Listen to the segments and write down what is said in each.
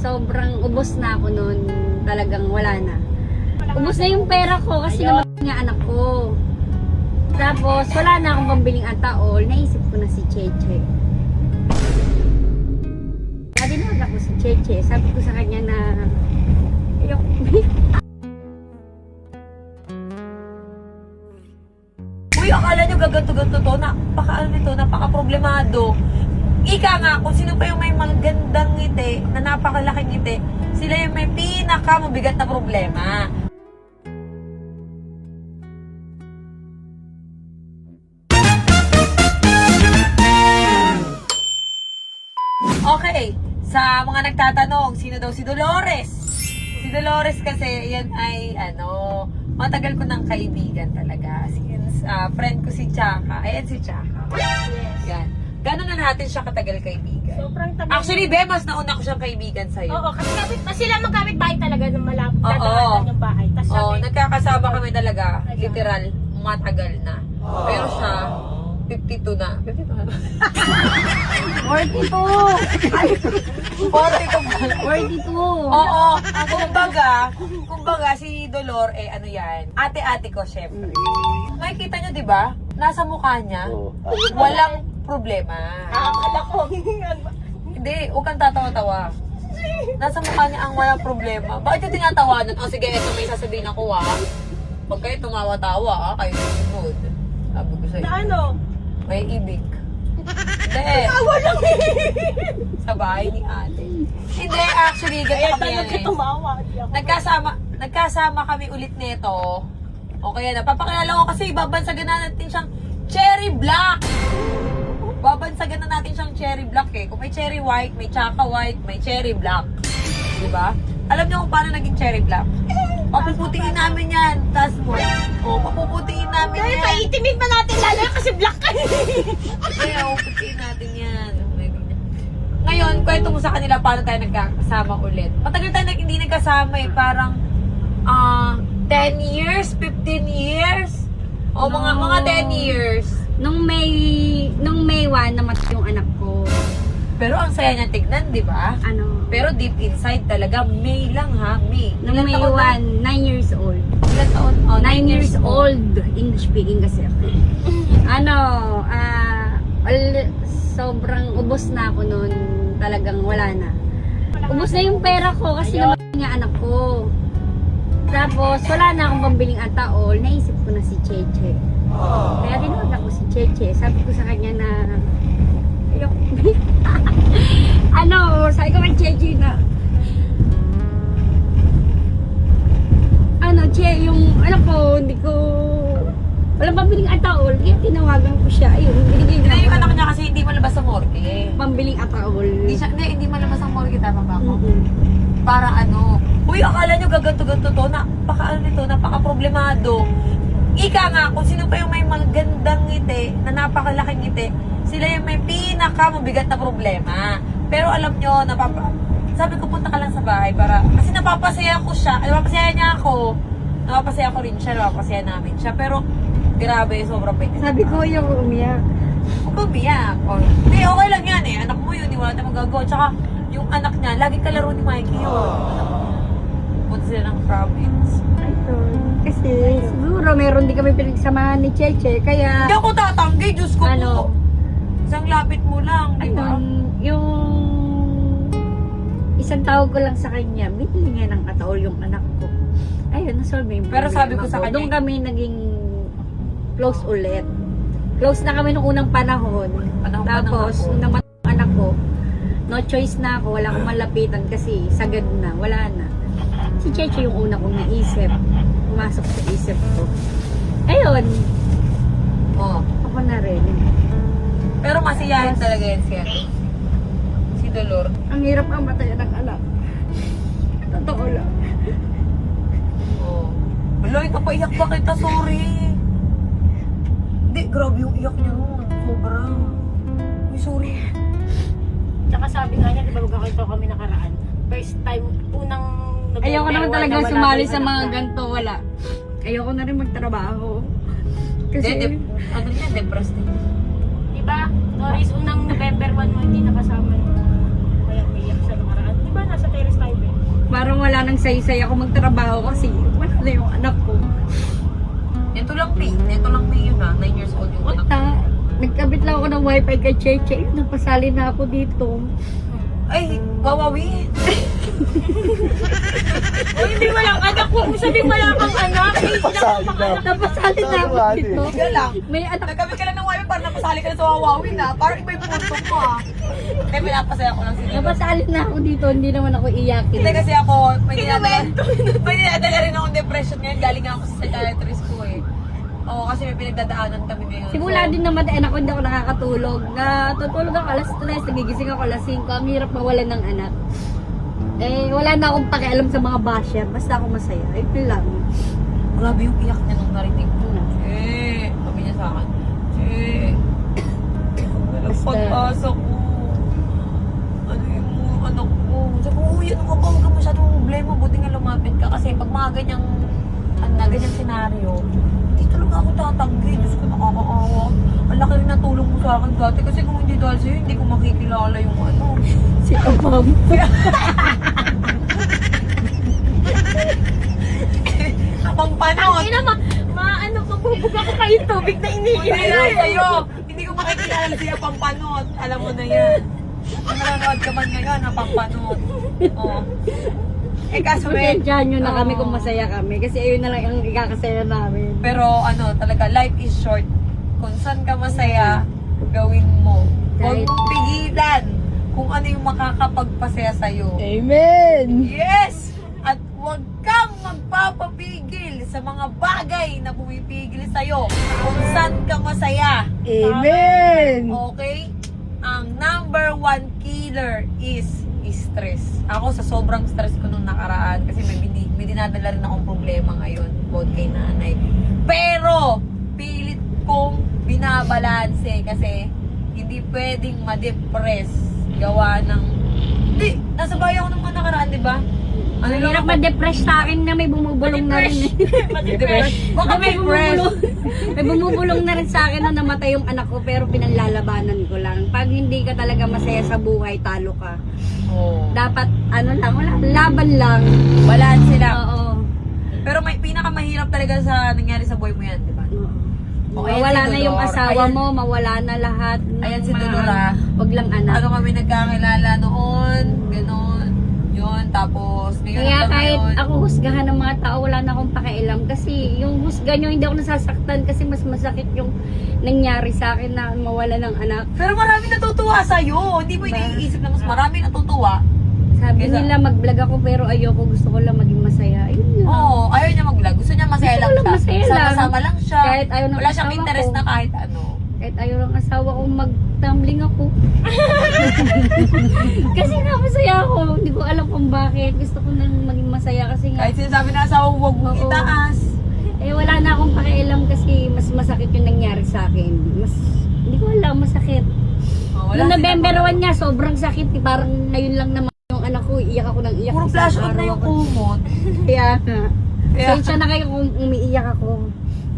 sobrang ubos na ako noon. Talagang wala na. Ubos na yung pera ko kasi naman nga anak ko. Tapos, wala na akong pambiling ataol. Naisip ko na si Cheche. Kaya dinawag ako si Cheche. Sabi ko sa kanya na, ayok, Uy, akala nyo gaganto-ganto to, napaka ano nito, napaka-problemado. Ika nga, kung sino pa yung may magandang ngiti, na napakalaking ngiti, sila yung may pinaka-mabigat na problema. Okay, sa mga nagtatanong, sino daw si Dolores? Si Dolores kasi, yan ay, ano, matagal ko ng kaibigan talaga. Since, ah, friend ko si Chaka. Ayan si Chaka. Yan. Gano'n na natin siya katagal kaibigan. Sobrang tagal. Actually, Be, mas nauna ko siyang kaibigan sa'yo. Oo, kasi kapit, kasi sila magkapit bahay talaga ng malapit. Oo. Dadaanan yung bahay. Tapos Oo, sabi, nagkakasama kami talaga. Talaga. Literal, matagal na. Pero siya, 52 na. 52 na. 42! 42 pa. 42! Oo, kumbaga, kumbaga si Dolor, eh ano yan, ate-ate ko, syempre. Makikita nyo, di ba? Nasa mukha niya, walang problema. akala ko. Hindi, huwag kang tatawa-tawa. Nasa mukha niya ang walang problema. Bakit yung tinatawanan? O sige, ito may sasabihin ako ha. Pag kayo tumawa-tawa ha, kayo susunod. Sabi ko sa'yo, na ano? may ibig. Hindi, Tawa lang sa bahay ni ate. Hindi, actually, ganito kami yan eh. tumawa. Nagkasama, nagkasama kami ulit nito. O kaya na, papakilala ko kasi babansagan na natin siyang cherry black. Babansagan na natin siyang cherry black eh. Kung may cherry white, may chaka white, may cherry black. Di ba? Alam niyo kung paano naging cherry black? Papuputiin namin yan. Tas mo. O, papuputiin namin Dahil yan. paitimin pa natin lalo kasi black ka. Kaya, papuputiin natin yan. Oh. Ngayon, kwento mo sa kanila paano tayo nagkakasama ulit. Matagal tayo hindi nagkasama eh. Parang, ah, 10 years, 15 years. O, mga, No. mga 10 years. Nung May, 1, namatay yung anak ko. Pero ang saya niya tignan, di ba? Ano? Pero deep inside talaga, May lang ha, May. Nung May taon na? 1, 9 years old. Ilan taon? Oh, 9 years old. English speaking kasi ako. ano, ah, al- sobrang ubos na ako noon. Talagang wala na. Ubos na yung pera ko kasi naman nga anak ko. Tapos, wala na akong pambiling ataol. Naisip ko na si Cheche. Kaya tinawag ako si Cheche. Sabi ko sa kanya na, ayok, ano, sabi ko kay Cheche na, ano, Che, yung anak ko, hindi ko, walang pambiling ataol. Kaya tinawagan ko siya. Ayun, binigay Hindi na yung ako anak niya kasi hindi malabas sa morgue. pambiling ataol. Hindi, siya, hindi, hindi malabas sa morgue, tama ba ako? Mm-mm. para ano, uy, akala nyo gaganto-ganto to, napaka ano nito, napaka-problemado. Ika nga, kung sino pa yung may magandang ngiti, na napakalaking ngiti, sila yung may pinaka-mabigat na problema. Pero alam nyo, napapa, sabi ko punta ka lang sa bahay para, kasi napapasaya ko siya, napapasaya niya ako, napapasaya ko rin siya, napapasaya namin siya, pero grabe, sobrang niya. Sabi ko, yung umiyak. Huwag kang biyak. Or, hindi, okay lang yan eh. Anak mo yun, di wala tayong magagawa. Tsaka, yung anak niya, lagi kalaro ni Mikey yun. Punta sila ng province. Ito. Kasi siguro meron din kami pinagsamahan ni Cheche. Kaya, Hindi ako tatanggi, Diyos ko Ano? po. Isang lapit mo lang, di ba? ayun, yung isang tawag ko lang sa kanya, binili niya ng kataol yung anak ko. Ayun, nasolve yung Pero sabi ko sa kanya- Doon kami naging close ulit. Close na kami nung unang panahon. Panahon pa ng Tapos, ako. nung namatay ang anak ko, no choice na ako. Wala akong malapitan kasi sagad na. Wala na. Si Cheche yung una kong naisip. Pumasok sa isip ko. Ayun, Oo. ako na rin. Pero masiyahin Yes. talaga yan siya. Si Dolor. Ang hirap ang mataya ng anak. Totoo lang. Oo. Wala, napaiyak pa kita, sorry. Hindi, grabe yung iyak niya nun. Sobra. Uy, sorry. Tsaka sabi nga niya, di ba magkakita kami nakaraan? First time, unang Ayoko naman talaga sumali sa mga ganito. Wala. Ayoko na rin magtrabaho. Kasi, Kasi, de- ano niya, depressed din. Ba? Doris, unang November 1 mo hindi nakasama. Kaya umiyak siya nakaraan. Di ba nasa terrace ng saysay ako magtrabaho kasi wala na yung anak ko. Ito lang, May. Ito lang, May yun ah. 9 years old yung anak. Wala. Nagkabit lang ako ng wifi kay Cheche. Napasali na ako dito. Ay, wawawi. O hindi walang anak ko. Kung sabihin wala kang anak, eh, Pasali na. Napasali na ako dito. Sige lang. May anak Nagkabit ka lang ng wifi para napasali ka na sa Wawawi na. Parang iba yung punto mo ah. Eh, pinapasaya ko lang si Nino. Napasali na ako dito, hindi naman ako iyakin. Hindi kasi ako, may dinadala, may dinadala rin akong depression ngayon. Galing ako sa psychiatrist ko eh. Oo, kasi may pinagdadaanan kami ngayon. Simula So, din naman eh, ako hindi ako nakakatulog. Natutulog ako alas 3, nagigising ako alas 5. Ang hirap mawalan ng anak. Eh, wala na akong pakialam sa mga basher. Basta ako masaya. Ito lang. Grabe yung iyak niya nung narinig ko. Eh, sabi niya sa akin, Eh, walang Basta- pag-asa ko. Ano yung anak ko? Sabi ko, uy, ano ka ba? Huwag ka masyadong problema. Buti nga lumapit ka. Kasi pag mga ganyang, ano ganyang senaryo, hindi talaga ako tatanggi. Diyos ko, nakakaawa. Ang laki rin ng tulong mo sa akin dati. Kasi kung hindi dahil sa'yo, hindi ko makikilala yung ano. Si Amam. Abang panon. Ina, ma, maano ka, bubuga ko kayo tubig na iniinom. sa'yo. Hindi ko makikilala siya pampanot. Alam mo na yan. Kung nanonood ka man ngayon, na pampanot. Oh. Eh kaso may... Pasensyahan nyo na kami kung masaya kami. Kasi ayun na lang ang ikakasaya namin. Pero ano, talaga, life is short. Kung saan ka masaya, gawin mo. Huwag Kahit- mong pigilan kung ano yung makakapagpasaya sa'yo. Amen! Yes! At huwag kang magpapapigil sa mga bagay na pumipigil sa'yo kung saan ka masaya. Amen! Okay? Ang number one killer is stress. Ako sa sobrang stress ko nung nakaraan kasi may, bini, may dinadala rin akong problema ngayon about kay nanay. Pero, pilit kong binabalanse kasi hindi pwedeng ma-depress gawa ng... Hindi, nasa bayan ako nung nakaraan, di ba? Ano Ang hirap ma-depress sa akin na may bumubulong na rin. eh. Depress. Baka may bumubulong, may bumubulong na rin sa akin na namatay yung anak ko pero pinaglalabanan ko lang. Pag hindi ka talaga masaya sa buhay, talo ka. Oh. Dapat, ano lang, wala, laban lang. Balance lang. Oo. Pero may pinakamahirap talaga sa nangyari sa buhay mo yan, di ba? O, ayan Mawala si na yung asawa Ayan. mo, mawala na lahat. ng Ayan si mga- Dolor, ah. Wag lang anak. Ano kami nagkakilala noon, gano'n. Yun, tapos ngayon Kaya kahit ngayon. ako husgahan ng mga tao, wala na akong pakialam. Kasi yung husga nyo, hindi ako nasasaktan kasi mas masakit yung nangyari sa akin na mawala ng anak. Pero marami natutuwa sa'yo. Hindi mo iniisip na mas marami natutuwa. Sabi Kesa- nila mag-vlog ako pero ayoko, gusto ko lang maging masaya. Ayun lang. Oo, ayaw niya mag-vlog. Gusto niya masaya Gusto lang ko lang siya. masaya lang. Sama-sama lang siya. Kahit ayaw ng Wala siyang asawa interest ko. na kahit ano. Kahit ayaw ng asawa ko, mag-tumbling ako. kasi nga masaya ako. Hindi ko alam kung bakit. Gusto ko nang maging masaya kasi nga. Kahit sinasabi na asawa, huwag mong Oo. itaas. Eh wala na akong pakialam kasi mas masakit yung nangyari sa akin. Mas, hindi ko alam, masakit. Oh, Noong silang November mga- 1 niya, sobrang sakit. Eh, Parang ngayon lang naman yung anak ko, iiyak ako ng iyak. Puro Isang flash out na araw yung ako. kumot. Kaya nga. Kaya- Pasensya na kayo kung umiiyak ako.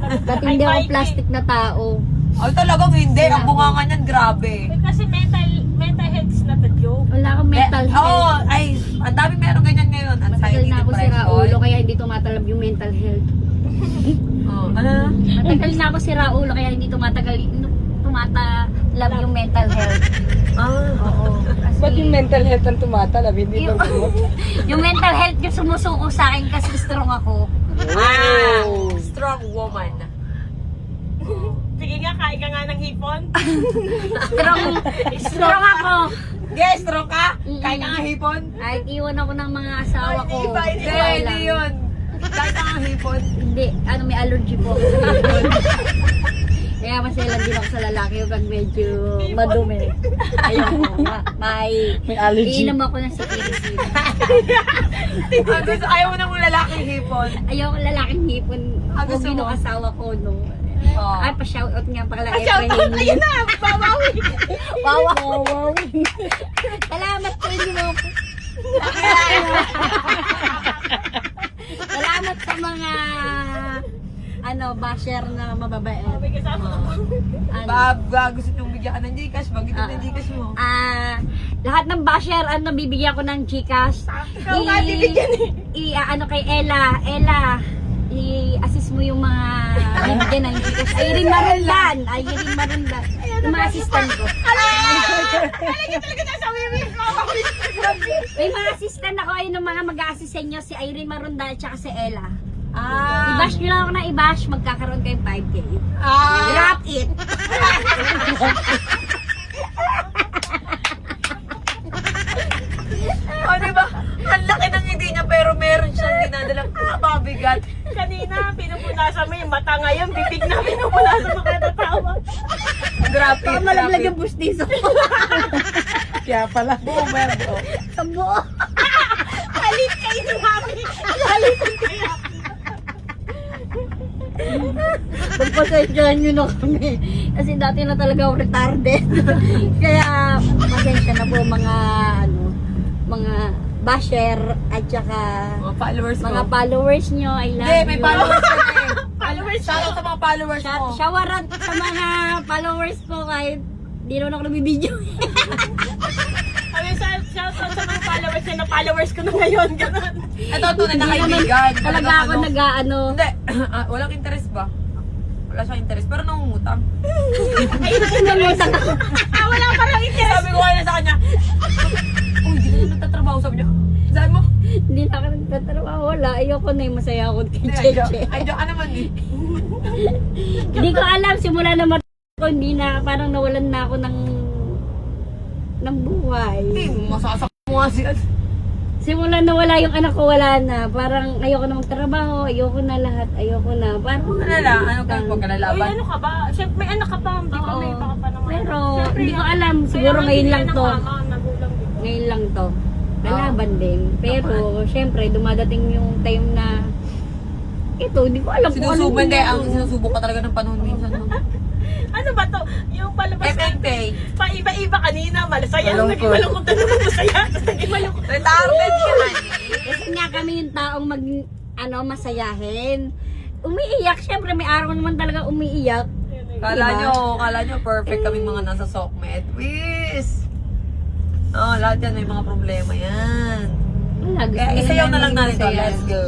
At hindi ako Ay, plastic na tao. Ay, talagang hindi. Ang bunganga niyan, grabe. Eh, Kasi mental, mental health is not a joke. Wala akong mental Eh, Oo, health. ay, ang dami meron ganyan ngayon. Matagal Anxiety, na ako si depression. Raulo kaya hindi tumatalab yung mental health. Oh, ano na? Matagal na ako si Raulo kaya hindi tumatagal tumatalab yung mental health. Ah, Oo. Kasi Ba't yung mental health ang tumatalab? Hindi ba Yung- gamot? yung mental health yung sumusuko sa akin kasi strong ako. ah, strong woman. Sige nga, kain ka nga ng hipon. Strong, strong ako. Yes, strong ka? Kahit ka nga hipon? Kahit iwan ako ng mga asawa ko. Hindi, okay hindi, hindi yun. Kahit ka nga hipon. Hindi, ano may allergy po. Kaya maselan din ako sa lalaki pag medyo madumi. Ayoko. Ma- may, May allergy. iinom ako ng sikirisin. Ah, gusto, ayaw mo nang lalaking hipon. Ayoko lalaking hipon. Ah, gusto mo? asawa ko, no. Oh. Ay, pa-shoutout nga pala. Ah, shoutout! Ayun na! Babawi! Wow, wow, wow. Salamat po inyo. Salamat sa mga ano, basher na mababait. Pa. Ano, Bab, ba, gusto niyong bigyan ka ng Gcash, bagit Ah. ng Gcash mo. Ah, lahat ng basher, ano, bibigyan ko ng Gcash. Ikaw nga bibigyan eh. I, ah, ano kay Ella, Ella, i-assist mo yung mga bibigyan ng Gcash. Irene Marundan, Irene Marundan. Yung mga assistant ko. Talaga na sa wiwi. May mga assistant ako, ayun yung mga mag-a-assist sa inyo, si Irene Marundan at saka si Ella. Ah. I-bash nyo lang ako na i-bash, magkakaroon kayo 5K. Ah. Drop it! Oh, di ba? Ang laki ng hindi niya, pero meron siyang dinadalang kapabigat. Kanina, pinupunasan mo yung mata ngayon, bibig na pinupunasan mo kada tawa. Grabe, Baka malaglag yung bustiso ko Kaya pala. Boomer, bro. sa buo. Halit kayo ni Mami. Halitin kayo. Pagpasensyahan nyo na kami. Kasi dati na talaga ako retarded. Kaya, pasensya na po mga, ano, mga basher at saka Mga followers ko. mga followers nyo. I love Hindi, may you. followers ka na. Followers Shout out sa mga followers mo. Shout- Shawaran sa mga followers ko kahit di naman ako nabibideo. Sabi sa shout out sa mga followers na followers ko na ngayon. Ganun. Ito, tunay na Hindi naman kaibigan. talaga Talagang ako ano. nag-ano. Hindi, ah, walang interest ba? Wala siyang interest, pero nangungutang. Nangutang ako. Ah, wala pa lang interest. Sabi ko kaya na sa kanya, Uy, di ka na nagtatrabaho. Sabi niya, saan mo? Hindi na ako nagtatrabaho. Wala. Ayoko na yung masaya ako kay Hindi, Cheche. Ay, diyan ka naman eh. Hindi ko alam. Simula na mat ko, hindi na, parang nawalan na ako ng ng buhay. Hindi, masasak mo nga siya. Simula na wala yung anak ko, wala na. Parang ayoko na magtrabaho, ayoko na lahat, ayoko na. Parang Ano lang, ano ka, huwag ka Uy, ano ka ba? Siyempre, may anak ka pa. Hindi pa may Oo. baka pa naman. Pero, Siyempre, hindi ko alam. Siguro nga ngayon lang ng to. Ngayon lang to. Lalaban din. Pero, syempre, dumadating yung time na ito, hindi ko alam kung ano din, ang sinusubok ka talaga ng panahon minsan. no? Ano ba to? Yung palabas FNK. Pa iba-iba kanina. Malasaya. Malungkot. Malungkot na naman masaya. Malungkot. Retarded ka Kasi nga kami yung taong mag, ano, masayahin. Umiiyak, syempre may araw naman talaga umiiyak. Kala Diba? nyo, kala nyo perfect kaming mga nasa Sokmed. Wiz! Oh, lahat yan may mga problema yan. Wala, gusto Kaya nila isayaw na lang natin to. Let's go.